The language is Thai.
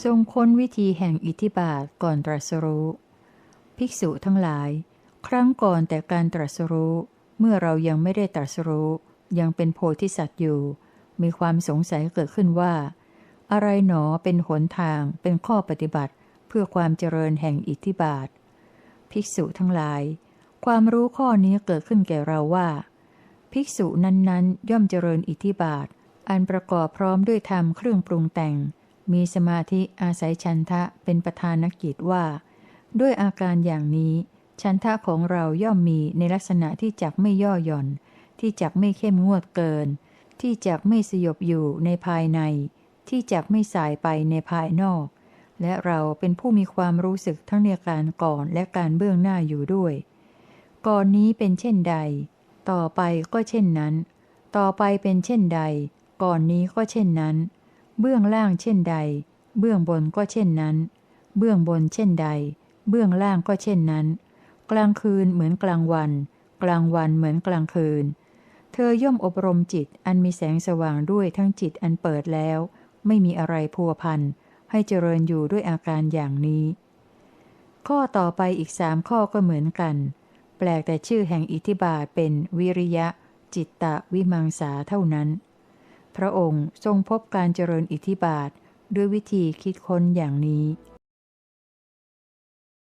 ทรงค้นวิธีแห่งอิทธิบาทก่อนตรัสรู้ ภิกษุทั้งหลาย ครั้งก่อนแต่การตรัสรู้ เมื่อเรายังไม่ได้ตรัสรู้ ยังเป็นโพธิสัตว์อยู่ มีความสงสัยเกิดขึ้นว่า อะไรหนอเป็นหนทางเป็นข้อปฏิบัติเพื่อความเจริญแห่งอิทธิบาท ภิกษุทั้งหลาย ความรู้ข้อนี้เกิดขึ้นแก่เราว่า ภิกษุนั้นๆ ย่อมเจริญอิทธิบาท อันประกอบพร้อมด้วยธรรมเครื่องปรุงแต่ง มีสมาธิอาศัยชันทะเป็นประธานกิจว่า ด้วยอาการอย่างนี้ชันทะของเราย่อมมีในลักษณะที่จักไม่ย่อหย่อน ที่จักไม่เข้มงวดเกิน ที่จักไม่สยบอยู่ในภายใน ที่จักไม่สายไปในภายนอก และเราเป็นผู้มีความรู้สึกทั้งในการก่อนและการเบื้องหน้าอยู่ด้วย ก่อนนี้เป็นเช่นใด ต่อไปก็เช่นนั้น ต่อไปเป็นเช่นใด ก่อนนี้ก็เช่นนั้น เบื้องล่างเช่นใด เบื้องบนก็เช่นนั้น เบื้องบนเช่นใด เบื้องล่างก็เช่นนั้น กลางคืนเหมือนกลางวัน กลางวันเหมือนกลางคืน เธอย่อมอบรมจิตอันมีแสงสว่างด้วยทั้งจิตอันเปิดแล้ว ไม่มีอะไรพัวพันให้เจริญอยู่ด้วยอาการอย่างนี้ ข้อต่อไปอีกสามข้อก็เหมือนกัน แปลกแต่ชื่อแห่งอิทธิบาทเป็นวิริยะ จิตตะวิมังสาเท่านั้น พระองค์ทรงพบการเจริญอิทธิบาท ด้วยวิธีคิดค้นอย่างนี้